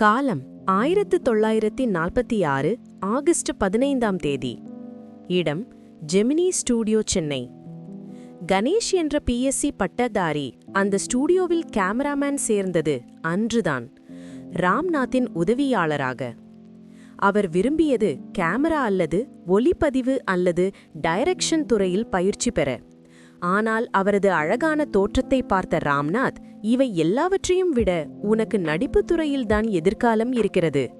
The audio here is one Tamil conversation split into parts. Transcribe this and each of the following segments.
காலம் ஆயிரத்து தொள்ளாயிரத்தி நாற்பத்தி ஆறு ஆகஸ்ட் பதினைந்தாம் தேதி. இடம் ஜெமினி ஸ்டூடியோ சென்னை. கணேஷ் என்ற பிஎஸ்சி பட்டதாரி அந்த ஸ்டூடியோவில் கேமராமேன் சேர்ந்தது அன்றுதான் ராம்நாத்தின் உதவியாளராக. அவர் விரும்பியது கேமரா அல்லது ஒளிப்பதிவு அல்லது டைரக்ஷன் துறையில் பயிற்சி பெற. ஆனால் அவரது அழகான தோற்றத்தை பார்த்த ராம்நாத் இவை எல்லாவற்றையும் விட உனக்கு நடிப்புத் துறையில்தான் எதிர்காலம் இருக்கிறது.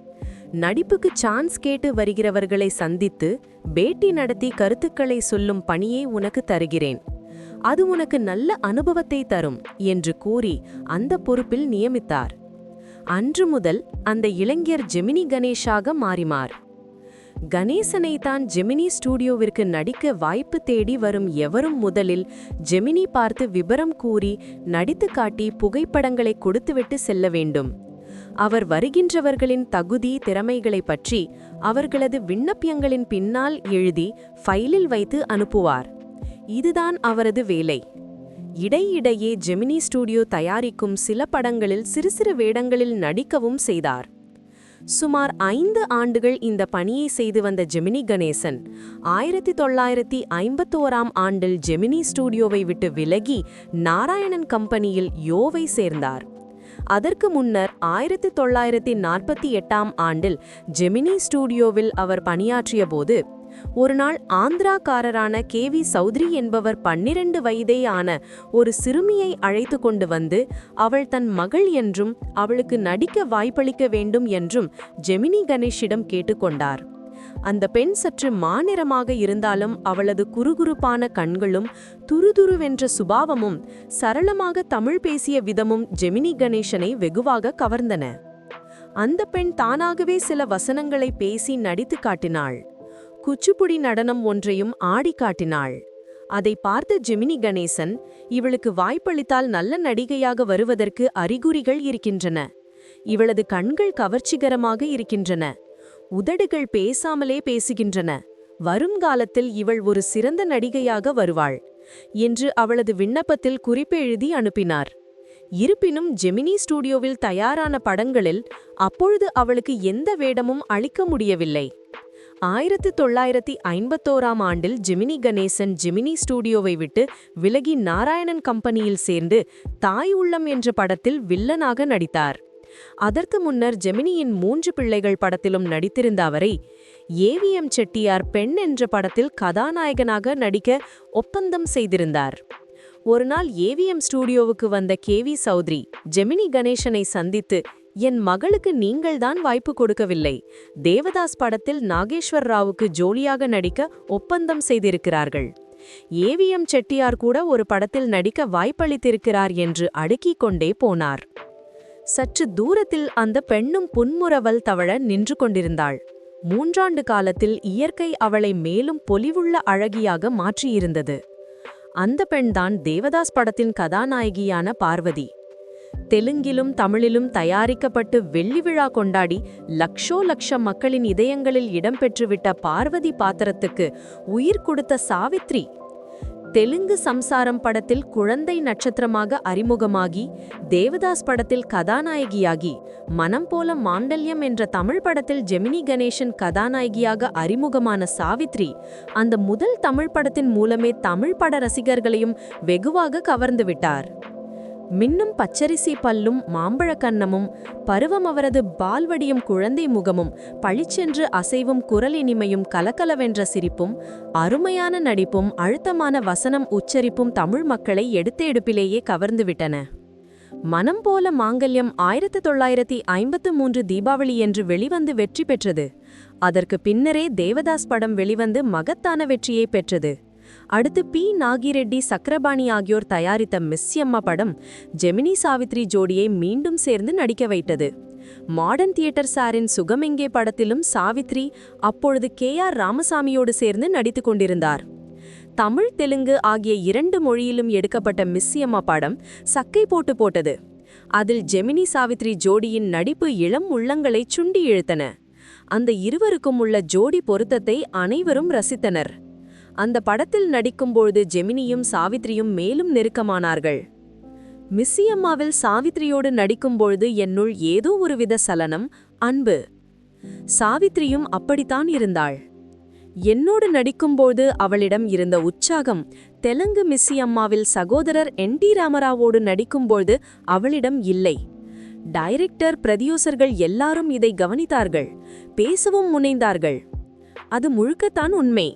நடிப்புக்கு சான்ஸ் கேட்டு வருகிறவர்களை சந்தித்து பேட்டி நடத்தி கருத்துக்களை சொல்லும் பணியை உனக்கு தருகிறேன். அது உனக்கு நல்ல அனுபவத்தை தரும் என்று கூறி அந்த பொறுப்பில் நியமித்தார். அன்று முதல் அந்த இளைஞர் ஜெமினி கணேஷாக மாறிமார் கணேசனை தான் ஜெமினி ஸ்டூடியோவிற்கு நடிக்க வாய்ப்பு தேடி வரும் எவரும் முதலில் ஜெமினி பார்த்து விபரம் கூறி நடித்து காட்டி புகைப்படங்களை கொடுத்துவிட்டு செல்ல வேண்டும். அவர் வருகின்றவர்களின் தகுதி திறமைகளை பற்றி அவர்களது விண்ணப்பியங்களின் பின்னால் எழுதி ஃபைலில் வைத்து அனுப்புவார். இதுதான் அவரது வேலை. இடையிடையே ஜெமினி ஸ்டூடியோ தயாரிக்கும் சில படங்களில் சிறு சிறு வேடங்களில் நடிக்கவும் செய்தார். சுமார் ஐந்து ஆண்டுகள் இந்த பணியை செய்து வந்த ஜெமினி கணேசன். ஆயிரத்தி தொள்ளாயிரத்தி ஐம்பத்தோராம் ஆண்டில் ஜெமினி ஸ்டூடியோவை விட்டு விலகி நாராயணன் கம்பெனியில் யோவை சேர்ந்தார். அதற்கு முன்னர் ஆயிரத்தி தொள்ளாயிரத்தி நாற்பத்தி எட்டாம் ஆண்டில் ஜெமினி ஸ்டூடியோவில் அவர் பணியாற்றிய போது ஒருநாள் ஆந்திராக்காரரான கே வி சௌத்ரி என்பவர் பன்னிரண்டு வயதேயான ஒரு சிறுமியை அழைத்து கொண்டு வந்து அவள் தன் மகள் என்றும் அவளுக்கு நடிக்க வாய்ப்பளிக்க வேண்டும் என்றும் ஜெமினி கணேஷிடம் கேட்டுக்கொண்டார் அந்த பெண் சற்று மாநிறமாக இருந்தாலும் அவளது குறுகுறுப்பான கண்களும் துருதுருவென்ற சுபாவமும் சரளமாக தமிழ் பேசிய விதமும் ஜெமினி கணேசனை வெகுவாக கவர்ந்தன. அந்த பெண் தானாகவே சில வசனங்களை பேசி நடித்து காட்டினாள். குச்சிப்புடி நடனம் ஒன்றையும் ஆடி காட்டினாள். அதை பார்த்த ஜெமினி கணேசன் இவளுக்கு வாய்ப்பளித்தால் நல்ல நடிகையாக வருவதற்கு அறிகுறிகள் இருக்கின்றன. இவளது கண்கள் கவர்ச்சிகரமாக இருக்கின்றன. உதடுகள் பேசாமலே பேசுகின்றன. வருங்காலத்தில் இவள் ஒரு சிறந்த நடிகையாக வருவாள் என்று அவளது விண்ணப்பத்தில் குறிப்பெழுதி அனுப்பினார். இருப்பினும் ஜெமினி ஸ்டூடியோவில் தயாரான படங்களில் அப்பொழுது அவளுக்கு எந்த வேடமும் அளிக்க முடியவில்லை. ஆயிரத்து தொள்ளாயிரத்தி ஐம்பத்தோராம் ஆண்டில் ஜெமினி கணேசன் ஜெமினி ஸ்டூடியோவை விட்டு விலகி நாராயணன் கம்பெனியில் சேர்ந்து தாய் உள்ளம் என்ற படத்தில் வில்லனாக நடித்தார். அதற்கு முன்னர் ஜெமினியின் மூன்று பிள்ளைகள் படத்திலும் நடித்திருந்த அவரை ஏவிஎம் செட்டியார் பெண் என்ற படத்தில் கதாநாயகனாக நடிக்க ஒப்பந்தம் செய்திருந்தார். ஒருநாள் ஏவிஎம் ஸ்டூடியோவுக்கு வந்த கேவி சௌத்ரி ஜெமினி கணேசனை சந்தித்து என் மகளுக்கு நீங்கள்தான் வாய்ப்பு கொடுக்கவில்லை. தேவதாஸ் படத்தில் நாகேஸ்வர் ராவுக்கு ஜோலியாக நடிக்க ஒப்பந்தம் செய்திருக்கிறார்கள். ஏவிஎம் செட்டியார் கூட ஒரு படத்தில் நடிக்க வாய்ப்பளித்திருக்கிறார் என்று அடுக்கிக் கொண்டே போனார். சற்று தூரத்தில் அந்த பெண்ணும் புன்முறவல் தவழ நின்று கொண்டிருந்தாள். மூன்றாண்டு காலத்தில் இயற்கை அவளை மேலும் பொலிவுள்ள அழகியாக மாற்றியிருந்தது. அந்த பெண்தான் தேவதாஸ் படத்தின் கதாநாயகியான பார்வதி. தெலுங்கிலும் தமிழிலும் தயாரிக்கப்பட்டு வெள்ளி விழா கொண்டாடி லக்ஷோ லட்சம் மக்களின் இதயங்களில் இடம்பெற்றுவிட்ட பார்வதி பாத்திரத்துக்கு உயிர் கொடுத்த சாவித்ரி. தெலுங்கு சம்சாரம் படத்தில் குழந்தை நட்சத்திரமாக அறிமுகமாகி தேவதாஸ் படத்தில் கதாநாயகியாகி மனம் போல மாண்டல்யம் என்ற தமிழ் படத்தில் ஜெமினி கணேசன் கதாநாயகியாக அறிமுகமான சாவித்ரி அந்த முதல் தமிழ் படத்தின் மூலமே தமிழ் பட ரசிகர்களையும் வெகுவாக கவர்ந்து விட்டார். மின்னும் பச்சரிசி பல்லும் மாம்பழக்கன்னமும் பருவம் அவரது பால்வடியும் குழந்தை முகமும் பழிச்சென்று அசைவும் குரலினிமையும் கலக்கலவென்ற சிரிப்பும் அருமையான நடிப்பும் அழுத்தமான வசனம் உச்சரிப்பும் தமிழ் மக்களை எடுத்த எடுப்பிலேயே கவர்ந்துவிட்டன. மனம் போல மாங்கல்யம் ஆயிரத்து தொள்ளாயிரத்தி ஐம்பத்து மூன்று தீபாவளி என்று வெளிவந்து வெற்றி பெற்றது. அதற்கு பின்னரே தேவதாஸ் படம் வெளிவந்து மகத்தான வெற்றியை பெற்றது. அடுத்து பி. நாகிரெட்டி சக்கரபாணி ஆகியோர் தயாரித்த மிஸ்யம்மா படம் ஜெமினி சாவித்ரி ஜோடியை மீண்டும் சேர்ந்து நடிக்க வைத்தது. மாடர்ன் தியேட்டர் சாரின் சுகமெங்கே படத்திலும் சாவித்ரி அப்பொழுது கே. ஆர். ராமசாமியோடு சேர்ந்து நடித்துக் கொண்டிருந்தார். தமிழ் தெலுங்கு ஆகிய இரண்டு மொழியிலும் எடுக்கப்பட்ட மிஸ்யம்மா படம் சக்கை போட்டு போட்டது. அதில் ஜெமினி சாவித்ரி ஜோடியின் நடிப்பு இளம் உள்ளங்களை சுண்டி இழுத்தன. அந்த இருவருக்கும் உள்ள ஜோடி பொருத்தத்தை அனைவரும் ரசித்தனர். அந்த படத்தில் நடிக்கும்பொழுது ஜெமினியும் சாவித்ரியும் மேலும் நெருக்கமானார்கள். மிஸ்ஸி அம்மாவில் சாவித்ரியோடு நடிக்கும்பொழுது என்னுள் ஏதோ ஒருவித சலனம் அன்பு. சாவித்ரியும் அப்படித்தான் இருந்தாள். என்னோடு நடிக்கும்போது அவளிடம் இருந்த உற்சாகம் தெலுங்கு மிஸ்ஸி அம்மாவில் சகோதரர் என் டி ராமராவோடு நடிக்கும்போது அவளிடம் இல்லை. டைரக்டர் பிரதியூசர்கள் எல்லாரும் இதை கவனித்தார்கள் பேசவும் முனைந்தார்கள். அது முழுக்கத்தான் உண்மை.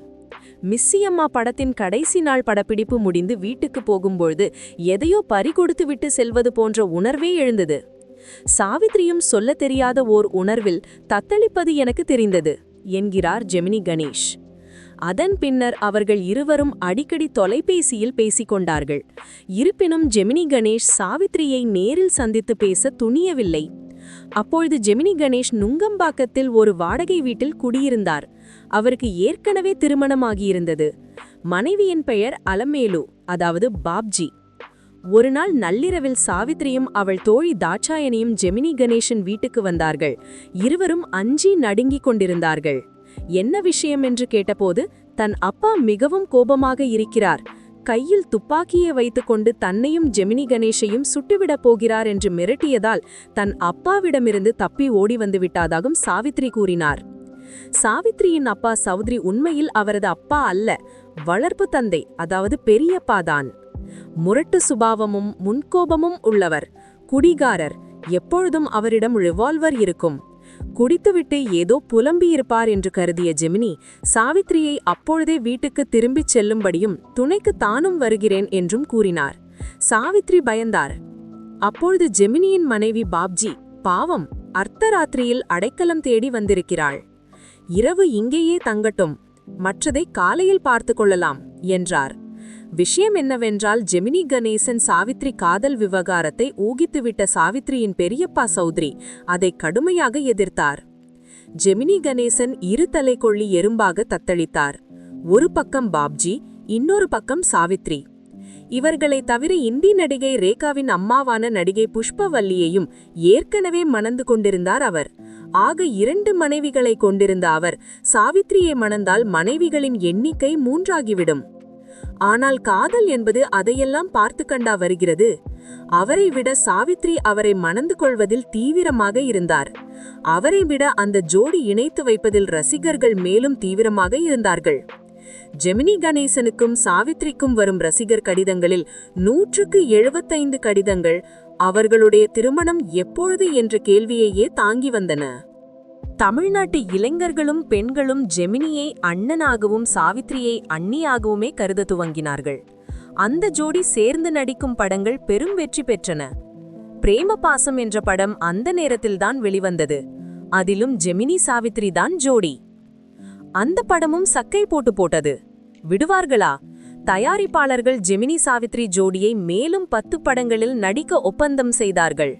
மிஸ்ஸி அம்மா படத்தின் கடைசி நாள் படப்பிடிப்பு முடிந்து வீட்டுக்கு போகும்பொழுது எதையோ பறிகொடுத்து விட்டு செல்வது போன்ற உணர்வே எழுந்தது. சாவித்ரியும் சொல்லத் தெரியாத ஓர் உணர்வில் தத்தளிப்பது எனக்கு தெரிந்தது என்கிறார் ஜெமினி கணேஷ். அதன் பின்னர் அவர்கள் இருவரும் அடிக்கடி தொலைபேசியில் பேசிக்கொண்டார்கள் இருப்பினும் ஜெமினி கணேஷ் சாவித்ரியை நேரில் சந்தித்து பேச துணியவில்லை. அப்பொழுது ஜெமினி கணேஷ் நுங்கம்பாக்கத்தில் ஒரு வாடகை வீட்டில் குடியிருந்தார். அவருக்கு ஏற்கனவே திருமணமாகியிருந்தது. மனைவியின் பெயர் அலமேலு அதாவது பாப்ஜி. ஒரு நாள் நள்ளிரவில் சாவித்ரியும் அவள் தோழி தாட்சாயனியும் ஜெமினி கணேஷன் வீட்டுக்கு வந்தார்கள். இருவரும் அஞ்சி நடுங்கிக் கொண்டிருந்தார்கள். என்ன விஷயம் என்று கேட்டபோது தன் அப்பா மிகவும் கோபமாக இருக்கிறார். கையில் துப்பாக்கியை வைத்துக்கொண்டு தன்னையும் ஜெமினி கணேஷையும் சுட்டுவிடப் போகிறார் என்று மிரட்டியதால் தன் அப்பாவிடமிருந்து தப்பி ஓடி வந்துவிட்டதாகவும் சாவித்ரி கூறினார். சாவித்ரியின் அப்பா சௌத்ரி உண்மையில் அவரது அப்பா அல்ல வளர்ப்பு தந்தை அதாவது பெரியப்பாதான் முரட்டு சுபாவமும் முன்கோபமும் உள்ளவர். குடிகாரர் எப்பொழுதும் அவரிடம் ரிவால்வர் இருக்கும். குடித்துவிட்டு ஏதோ புலம்பியிருப்பார் என்று கருதிய ஜெமினி சாவித்ரியை அப்பொழுதே வீட்டுக்கு திரும்பிச் செல்லும்படியும் துணைக்கு தானும் வருகிறேன் என்றும் கூறினார். சாவித்ரி பயந்தார். அப்பொழுது ஜெமினியின் மனைவி பாப்ஜி பாவம் அர்த்தராத்திரியில் அடைக்கலம் தேடி வந்திருக்கிறாள். இரவு இங்கேயே தங்கட்டும். மற்றதை காலையில் பார்த்து கொள்ளலாம் என்றார். விஷயம் என்னவென்றால் ஜெமினி கணேசன் சாவித்ரி காதல் விவகாரத்தை ஊகித்துவிட்ட சாவித்ரியின் பெரியப்பா சௌத்ரி அதை கடுமையாக எதிர்த்தார். ஜெமினி கணேசன் இரு கொள்ளி எறும்பாக தத்தளித்தார். ஒரு பக்கம் பாப்ஜி இன்னொரு பக்கம் சாவித்ரி. இவர்களை தவிர இந்தி நடிகை ரேகாவின் அம்மாவான நடிகை புஷ்பவல்லியையும் ஏற்கனவே மணந்து கொண்டிருந்தார் அவர். ஆக இரண்டு மனைவிகளை கொண்டிருந்த அவர் சாவித்ரியை மணந்தால் மனைவிகளின் எண்ணிக்கை மூன்றாகிவிடும். ஆனால் காதல் என்பது அதையெல்லாம் பார்த்து கண்டா வருகிறது. அவரை விட சாவித்ரி அவரை மணந்து கொள்வதில் தீவிரமாக இருந்தார். அவரை விட அந்த ஜோடி இணைத்து வைப்பதில் ரசிகர்கள் மேலும் தீவிரமாக இருந்தார்கள். ஜெமினி கணேசனுக்கும் சாவித்ரிக்கும் வரும் ரசிகர் கடிதங்களில் நூற்றுக்கு எழுபத்தைந்து கடிதங்கள் அவர்களுடைய திருமணம் எப்பொழுது என்ற கேள்வியையே தாங்கி வந்தன. தமிழ்நாட்டு இளைஞர்களும் பெண்களும் ஜெமினியை அண்ணனாகவும் சாவித்ரியை அண்ணியாகவுமே கருத துவங்கினார்கள். அந்த ஜோடி சேர்ந்து நடிக்கும் படங்கள் பெரும் வெற்றி பெற்றன. பிரேம பாசம் என்ற படம் அந்த நேரத்தில்தான் வெளிவந்தது. அதிலும் ஜெமினி சாவித்ரி தான் ஜோடி. அந்த படமும் சக்கை போட்டு போட்டது. விடுவார்களா? தயாரிப்பாளர்கள் ஜெமினி சாவித்ரி ஜோடியை மேலும் பத்து படங்களில் நடிக்க ஒப்பந்தம் செய்தார்கள்.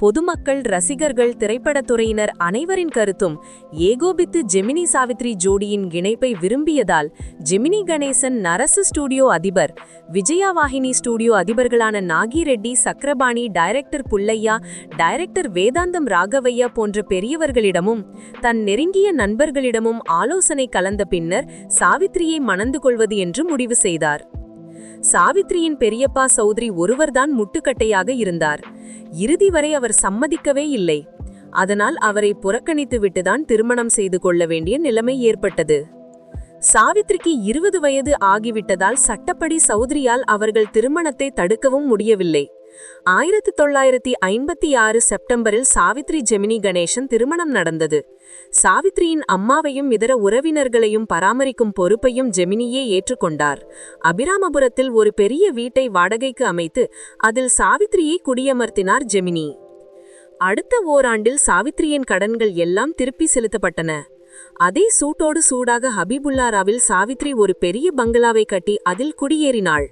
பொதுமக்கள் ரசிகர்கள் திரைப்படத்துறையினர் அனைவரின் கருத்தும் ஏகோபித்து ஜெமினி சாவித்ரி ஜோடியின் இணைப்பை விரும்பியதால் ஜெமினி கணேசன் நரசு ஸ்டூடியோ அதிபர் விஜயா வாகினி ஸ்டூடியோ அதிபர்களான நாகி ரெட்டி சக்கரபாணி டைரக்டர் புல்லையா டைரக்டர் வேதாந்தம் ராகவையா போன்ற பெரியவர்களிடமும் தன் நெருங்கிய நண்பர்களிடமும் ஆலோசனை கலந்த பின்னர் சாவித்ரியை மணந்து கொள்வது என்று முடிவு செய்தார். சாவித்ரியின் பெரியப்பா சௌத்ரி ஒருவர்தான் முட்டுக்கட்டையாக இருந்தார். இறுதி வரை அவர் சம்மதிக்கவே இல்லை. அதனால் அவரை புறக்கணித்து விட்டுதான் திருமணம் செய்து கொள்ள வேண்டிய நிலைமை ஏற்பட்டது. சாவித்ரிக்கு இருபது வயது ஆகிவிட்டதால் சட்டப்படி சௌத்ரியால் அவர்கள் திருமணத்தை தடுக்கவும் முடியவில்லை. ஆயிரத்தி தொள்ளாயிரத்தி ஐம்பத்தி ஆறு செப்டம்பரில் சாவித்ரி ஜெமினி கணேசன் திருமணம் நடந்தது. சாவித்ரியின் அம்மாவையும் இதர உறவினர்களையும் பராமரிக்கும் பொறுப்பையும் ஜெமினியே ஏற்றுக்கொண்டார். அபிராமபுரத்தில் ஒரு பெரிய வீட்டை வாடகைக்கு அமைத்து அதில் சாவித்ரியை குடியமர்த்தினார் ஜெமினி. அடுத்த ஓராண்டில் சாவித்ரியின் கடன்கள் எல்லாம் திருப்பி செலுத்தப்பட்டன. அதே சூட்டோடு சூடாக ஹபீபுல்லாராவில் சாவித்ரி ஒரு பெரிய பங்களாவை கட்டி அதில் குடியேறினாள்.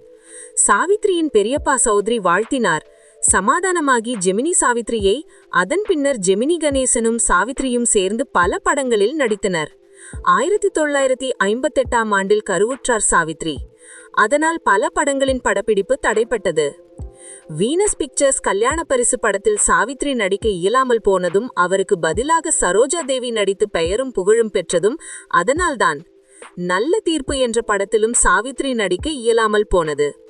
சாவித்ரியின் பெரியப்பா சௌத்ரி வாழ்த்தினார். சமாதானமாகி ஜெமினி சாவித்ரியை அதன் பின்னர் ஜெமினி கணேசனும் சாவித்ரியும் சேர்ந்து பல படங்களில் நடித்தனர். ஆயிரத்தி தொள்ளாயிரத்தி ஐம்பத்தெட்டாம் ஆண்டில் கருவுற்றார் சாவித்ரி அதனால் பல படங்களின் படப்பிடிப்பு தடைப்பட்டது. வீனஸ் பிக்சர்ஸ் கல்யாண பரிசு படத்தில் சாவித்ரி நடிக்க இயலாமல் போனதும் அவருக்கு பதிலாக சரோஜா தேவி நடித்து பெயரும் புகழும் பெற்றதும் அதனால்தான். நல்ல தீர்ப்பு என்ற படத்திலும் சாவித்ரி நடிக்க இயலாமல் போனது.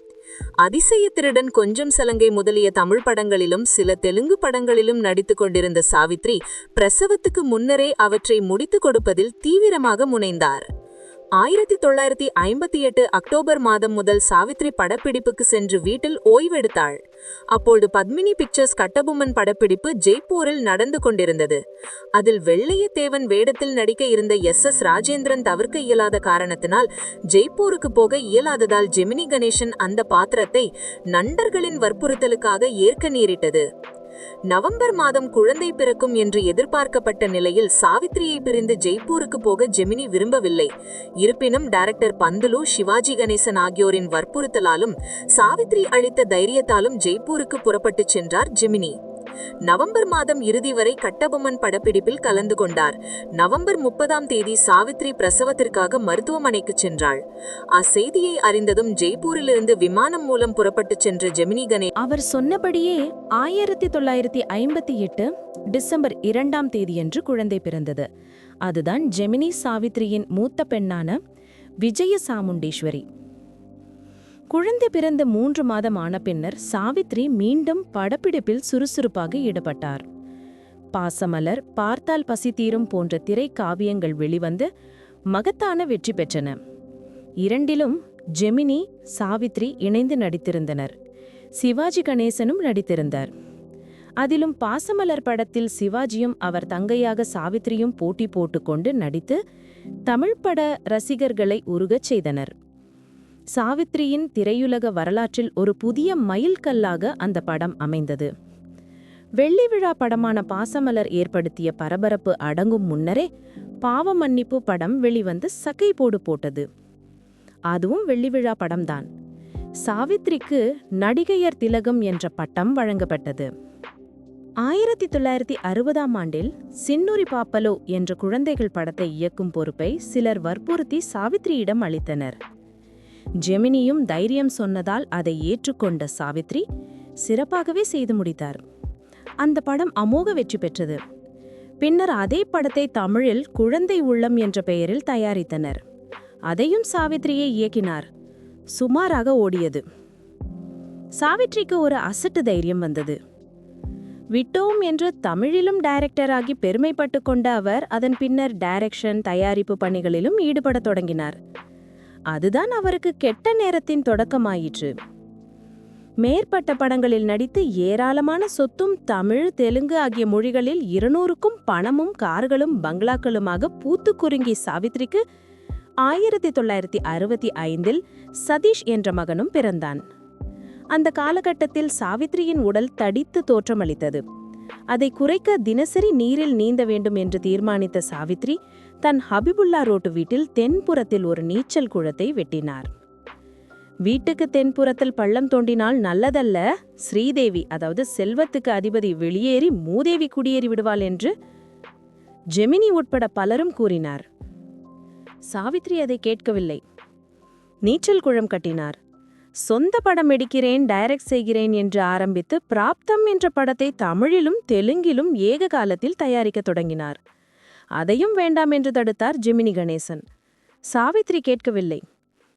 அதிசய திருடன் கொஞ்சம் சலங்கை முதலிய தமிழ் படங்களிலும் சில தெலுங்கு படங்களிலும் நடித்துக் கொண்டிருந்த சாவித்ரி பிரசவத்துக்கு முன்னரே அவற்றை முடித்துக் கொடுப்பதில் தீவிரமாக முனைந்தார். ஆயிரத்தி தொள்ளாயிரத்தி ஐம்பத்தி எட்டு அக்டோபர் மாதம் முதல் சாவித்ரி படப்பிடிப்புக்கு சென்று வீட்டில் ஓய்வெடுத்தாள். அப்போது பத்மினி பிக்சர்ஸ் கட்டபொம்மன் படப்பிடிப்பு ஜெய்ப்பூரில் நடந்து கொண்டிருந்தது. அதில் வெள்ளையத்தேவன் வேடத்தில் நடிக்க இருந்த எஸ் எஸ் ராஜேந்திரன் தவிர்க்க இயலாத காரணத்தினால் ஜெய்ப்பூருக்கு போக இயலாததால் ஜெமினி கணேசன் அந்த பாத்திரத்தை நண்பர்களின் வற்புறுத்தலுக்காக ஏற்க நேரிட்டது. நவம்பர் மாதம் குழந்தை பிறக்கும் என்று எதிர்பார்க்கப்பட்ட நிலையில் சாவித்ரியை பிரிந்து ஜெய்ப்பூருக்கு போக ஜெமினி விரும்பவில்லை. இருப்பினும் டைரக்டர் பந்துலு சிவாஜி கணேசன் ஆகியோரின் வற்புறுத்தலாலும் சாவித்ரி அளித்த தைரியத்தாலும் ஜெய்ப்பூருக்கு புறப்பட்டுச் சென்றார் ஜெமினி. நவம்பர் மாதம் இறுதி வரை கட்டபொம்மன் படப்பிடிப்பில் கலந்து கொண்டார். நவம்பர் முப்பதாம் தேதி சாவித்ரி பிரசவத்திற்காக மருத்துவமனைக்கு சென்றாள். அச்செய்தியை அறிந்ததும் ஜெய்ப்பூரிலிருந்து விமானம் மூலம் புறப்பட்டு சென்ற ஜெமினி கணே அவர் சொன்னபடியே ஆயிரத்தி தொள்ளாயிரத்தி ஐம்பத்தி எட்டு டிசம்பர் இரண்டாம் தேதியன்று குழந்தை பிறந்தது. அதுதான் ஜெமினி சாவித்ரியின் மூத்த பெண்ணான விஜய சாமுண்டீஸ்வரி குழந்தை பிறந்த மூன்று மாதம் ஆன பின்னர் சாவித்ரி மீண்டும் படப்பிடிப்பில் சுறுசுறுப்பாக ஈடுபட்டார். பாசமலர் பார்த்தால் பசி தீரும் போன்ற திரைக்காவியங்கள் வெளிவந்து மகத்தான வெற்றி பெற்றன. இரண்டிலும் ஜெமினி சாவித்ரி இணைந்து நடித்திருந்தனர். சிவாஜி கணேசனும் நடித்திருந்தார். அதிலும் பாசமலர் படத்தில் சிவாஜியும் அவர் தங்கையாக சாவித்ரியும் போட்டி போட்டுக்கொண்டு நடித்து தமிழ் பட ரசிகர்களை உருகச் செய்தனர். சாவித்ரியின் திரையுலக வரலாற்றில் ஒரு புதிய மைல்கல்லாக அந்த படம் அமைந்தது. வெள்ளி விழா படமான பாசமலர் ஏற்படுத்திய பரபரப்பு அடங்கும் முன்னரே பாவ மன்னிப்பு படம் வெளிவந்து சக்கை போடு போட்டது. அதுவும் வெள்ளி விழா படம்தான். சாவித்ரிக்கு நடிகையர் திலகம் என்ற பட்டம் வழங்கப்பட்டது. ஆயிரத்தி தொள்ளாயிரத்தி அறுபதாம் ஆண்டில் சின்னுரி பாப்பலோ என்ற குழந்தைகள் படத்தை இயக்கும் பொறுப்பை சிலர் வற்புறுத்தி சாவித்ரியிடம் அளித்தனர். ஜெமினியும் தைரியம் சொன்னதால் அதை ஏற்றுக்கொண்ட சாவித்ரி சிறப்பாகவே செய்து முடித்தார். அந்த படம் அமோக வெற்றி பெற்றது. பின்னர் அதே படத்தை தமிழில் குழந்தை உள்ளம் என்ற பெயரில் தயாரித்தனர். அதையும் சாவித்ரியை இயக்கினார். சுமாராக ஓடியது. சாவித்ரிக்கு ஒரு அசட்டு தைரியம் வந்தது. விட்டோம் என்று தமிழிலும் டைரக்டராகி பெருமைப்பட்டு கொண்ட அவர் அதன் பின்னர் டைரக்ஷன் தயாரிப்பு பணிகளிலும் ஈடுபடத் தொடங்கினார். அதுதான் அவருக்கு கெட்ட நேரத்தின் தொடக்கமாயிற்று. மேற்பட்ட படங்களில் நடித்து ஏராளமான சொத்தும் தமிழ் தெலுங்கு ஆகிய மொழிகளில் இருநூறுக்கும் பணமும் கார்களும் பங்களாக்களுமாக பூத்து குறுங்கி சாவித்ரிக்கு ஆயிரத்தி தொள்ளாயிரத்தி அறுபத்தி ஐந்தில் சதீஷ் என்ற மகனும் பிறந்தான். அந்த காலகட்டத்தில் சாவித்ரியின் உடல் தடித்து தோற்றமளித்தது. அதை குறைக்க தினசரி நீரில் நீந்த வேண்டும் என்று தீர்மானித்த சாவித்ரி தன் ஹபிபுல்லா ரோட்டு வீட்டில் தென்புறத்தில் ஒரு நீச்சல் குளத்தை வெட்டினார். வீட்டுக்கு தென்புறத்தில் பள்ளம் தோண்டினால் நல்லதல்ல. ஸ்ரீதேவி அதாவது செல்வத்துக்கு அதிபதி வெளியேறி மூதேவி குடியேறி விடுவாள் என்று ஜெமினி உட்பட பலரும் கூறினார். சாவித்ரி அதை கேட்கவில்லை. நீச்சல் குளம் கட்டினார். சொந்த படம் எடுக்கிறேன் டைரக்ட் செய்கிறேன் என்று ஆரம்பித்து பிராப்தம் என்ற படத்தை தமிழிலும் தெலுங்கிலும் ஏக காலத்தில் தயாரிக்கத் தொடங்கினார். அதையும் வேண்டாம் என்று தடுத்தார் ஜெமினி கணேசன். சாவித்ரி கேட்கவில்லை.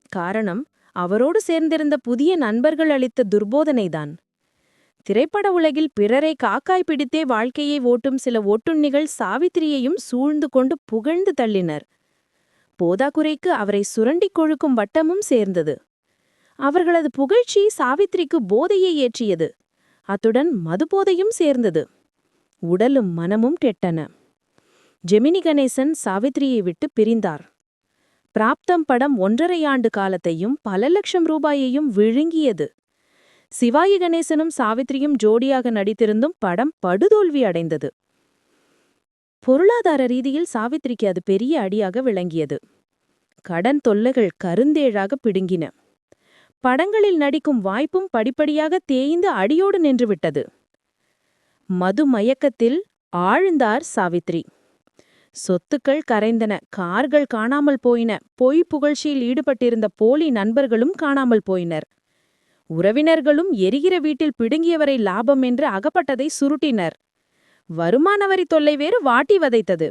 காரணம் அவரோடு சேர்ந்திருந்த புதிய நண்பர்கள் அளித்த துர்போதனைதான். திரைப்பட உலகில் பிறரை காக்காய் பிடித்தே வாழ்க்கையை ஓட்டும் சில ஒட்டுண்ணிகள் சாவித்திரியையும் சூழ்ந்து கொண்டு புகழ்ந்து தள்ளினர். போதாக்குறைக்கு அவரை சுரண்டிக் கொழுக்கும் வட்டமும் சேர்ந்தது. அவர்களது புகழ்ச்சி சாவித்திரிக்கு போதையை ஏற்றியது. அத்துடன் மதுபோதையும் சேர்ந்தது. உடலும் மனமும் கெட்டன ஜெமினி கணேசன் சாவித்ரியை விட்டு பிரிந்தார். பிராப்தம் படம் ஒன்றரை ஆண்டு காலத்தையும் பல லட்சம் ரூபாயையும் விழுங்கியது. சிவாயி கணேசனும் சாவித்ரியும் ஜோடியாக நடித்திருந்தும் படம் படுதோல்வி அடைந்தது. பொருளாதார ரீதியில் சாவித்ரிக்கு அது பெரிய அடியாக விளங்கியது. கடன் தொல்லைகள் கருந்தேழாக பிடுங்கின. படங்களில் நடிக்கும் வாய்ப்பும் படிப்படியாக தேய்ந்து அடியோடு நின்றுவிட்டது. மது மயக்கத்தில் ஆழ்ந்தார் சாவித்ரி. சொத்துக்கள் கரைந்தன கார்கள் காணாமல் போயின பொய் புகழ்ச்சியில் ஈடுபட்டிருந்த போலி நண்பர்களும் காணாமல் போயினர். உறவினர்களும் எரிகிற வீட்டில் பிடுங்கியவரை லாபம் என்று அகப்பட்டதை சுருட்டினர். வருமான வரி தொல்லை வேறு வாட்டி வதைத்தது.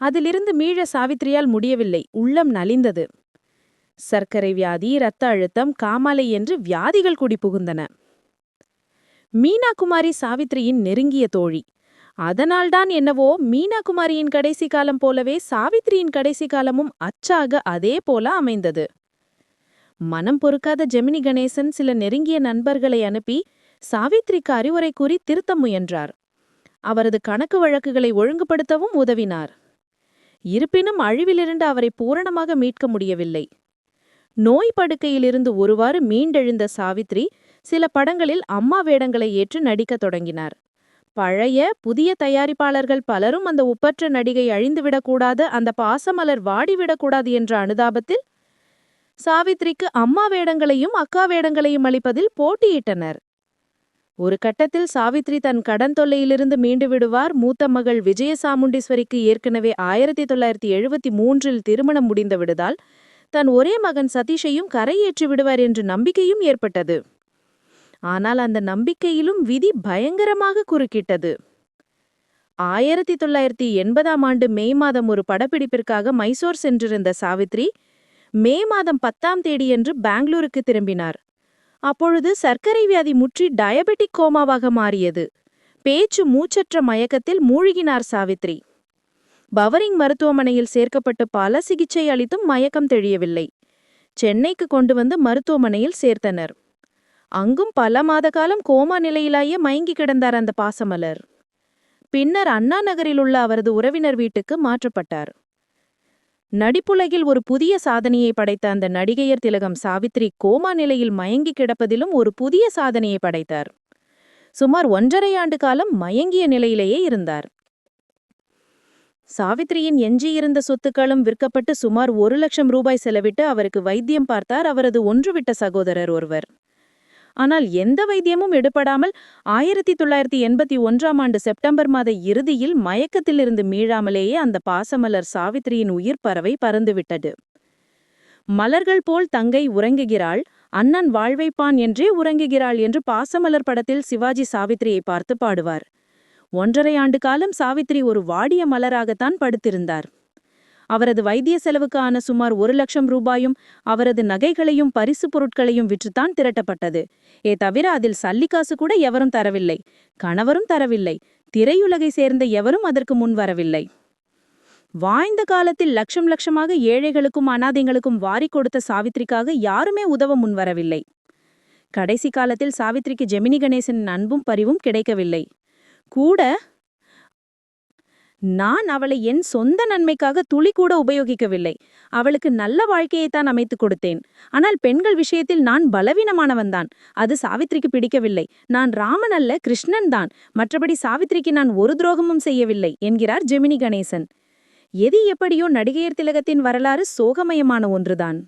அதிலிருந்து மீழ சாவித்ரியால் முடியவில்லை உள்ளம் நலிந்தது. சர்க்கரை வியாதி இரத்த அழுத்தம் காமாலை என்று வியாதிகள் குடி புகுந்தன. மீனா சாவித்ரியின் நெருங்கிய தோழி. அதனால்தான் என்னவோ மீனாகுமாரியின் கடைசி காலம் போலவே சாவித்ரியின் கடைசி காலமும் அச்சாக அதே போல அமைந்தது. மனம் பொறுக்காத ஜெமினி கணேசன் சில நெருங்கிய நண்பர்களை அனுப்பி சாவித்ரிக்கு அறிவுரை கூறி திருத்த முயன்றார். அவரது கணக்கு வழக்குகளை ஒழுங்குபடுத்தவும் உதவினார். இருப்பினும் அழிவிலிருந்து அவரை பூரணமாக மீட்க முடியவில்லை. நோய் படுக்கையிலிருந்து ஒருவாறு மீண்டெழுந்த சாவித்ரி சில படங்களில் அம்மா வேடங்களை ஏற்று நடிக்கத் தொடங்கினார். பழைய புதிய தயாரிப்பாளர்கள் பலரும் அந்த ஒப்பற்ற நடிகை அழிந்துவிடக்கூடாது அந்த பாசமலர் வாடிவிடக்கூடாது என்ற அனுதாபத்தில் சாவித்ரிக்கு அம்மா வேடங்களையும் அக்கா வேடங்களையும் அளிப்பதில் போட்டியிட்டனர். ஒரு கட்டத்தில் சாவித்ரி தன் கடன் தொல்லையிலிருந்து மீண்டு விடுவார் மூத்த மகள் விஜயசாமுண்டீஸ்வரிக்கு ஏற்கனவே ஆயிரத்தி தொள்ளாயிரத்தி எழுபத்தி மூன்றில் திருமணம் முடிந்து விடுதால் தன் ஒரே மகன் சதீஷையும் கரையேற்றி விடுவார் என்று நம்பிக்கையும் ஏற்பட்டது. ஆனால் அந்த நம்பிக்கையிலும் விதி பயங்கரமாக குறுக்கிட்டது. ஆயிரத்தி தொள்ளாயிரத்தி எண்பதாம் ஆண்டு மே மாதம் ஒரு படப்பிடிப்பிற்காக மைசூர் சென்றிருந்த சாவித்ரி மே மாதம் பத்தாம் தேதியன்று பெங்களூருக்கு திரும்பினார். அப்பொழுது சர்க்கரை வியாதி முற்றி டயபெட்டிக் கோமாவாக மாறியது. பேச்சு மூச்சற்ற மயக்கத்தில் மூழ்கினார் சாவித்ரி. பவரிங் மருத்துவமனையில் சேர்க்கப்பட்டு பல சிகிச்சை அளித்தும் மயக்கம் தெளியவில்லை சென்னைக்கு கொண்டு வந்து மருத்துவமனையில் சேர்த்தனர். அங்கும் பல மாத காலம் கோமா நிலையிலாயே மயங்கி கிடந்தார் அந்த பாசமலர். பின்னர் அண்ணா நகரில் உள்ள அவரது உறவினர் வீட்டுக்கு மாற்றப்பட்டார். நடிப்புலகில் ஒரு புதிய சாதனையை படைத்த அந்த நடிகையர் திலகம் சாவித்ரி கோமா நிலையில் மயங்கி கிடப்பதிலும் ஒரு புதிய சாதனையை படைத்தார். சுமார் ஒன்றரை ஆண்டு காலம் மயங்கிய நிலையிலேயே இருந்தார். சாவித்ரியின் எஞ்சியிருந்த சொத்துக்களும் விற்கப்பட்டு சுமார் ஒரு லட்சம் ரூபாய் செலவிட்டு அவருக்கு வைத்தியம் பார்த்தார் அவரது ஒன்றுவிட்ட சகோதரர் ஒருவர். ஆனால் எந்த வைத்தியமும் எடுபடாமல் ஆயிரத்தி தொள்ளாயிரத்தி எண்பத்தி ஒன்றாம் ஆண்டு செப்டம்பர் மாத இறுதியில் மயக்கத்திலிருந்து மீளாமலேயே அந்த பாசமலர் சாவித்ரியின் உயிர் பறவை பறந்துவிட்டது. மலர்கள் போல் தங்கை உறங்குகிறாள் அண்ணன் வாழ்வைப்பான் என்றே உறங்குகிறாள் என்று பாசமலர் படத்தில் சிவாஜி சாவித்ரியை பார்த்து பாடுவார். ஒன்றரை ஆண்டு காலம் சாவித்ரி ஒரு வாடிய மலராகத்தான் படுத்திருந்தார். அவரது வைத்திய செலவுக்கான சுமார் ஒரு லட்சம் ரூபாயும் அவரது நகைகளையும் பரிசு பொருட்களையும் விற்றுத்தான் திரட்டப்பட்டது. ஏ தவிர அதில் சல்லிக்காசு கூட எவரும் தரவில்லை. கணவரும் தரவில்லை. திரையுலகை சேர்ந்த எவரும் அதற்கு முன் வரவில்லை. வாய்ந்த காலத்தில் லட்சம் லட்சமாக ஏழைகளுக்கும் அனாதைங்களுக்கும் வாரிக் கொடுத்த சாவித்ரிக்காக யாருமே உதவ முன்வரவில்லை. கடைசி காலத்தில் சாவித்ரிக்கு ஜெமினி கணேசனின் அன்பும் பரிவும் கிடைக்கவில்லை. கூட நான் அவளை என் சொந்த நன்மைக்காக துளி கூட உபயோகிக்கவில்லை. அவளுக்கு நல்ல வாழ்க்கையைத்தான் அமைத்துக் கொடுத்தேன். ஆனால் பெண்கள் விஷயத்தில் நான் பலவீனமானவன்தான் அது சாவித்ரிக்கு பிடிக்கவில்லை. நான் ராமன் அல்ல கிருஷ்ணன் தான். மற்றபடி சாவித்ரிக்கு நான் ஒரு துரோகமும் செய்யவில்லை என்கிறார் ஜெமினி கணேசன். எது எப்படியோ நடிகையர் திலகத்தின் வரலாறு சோகமயமான ஒன்றுதான்.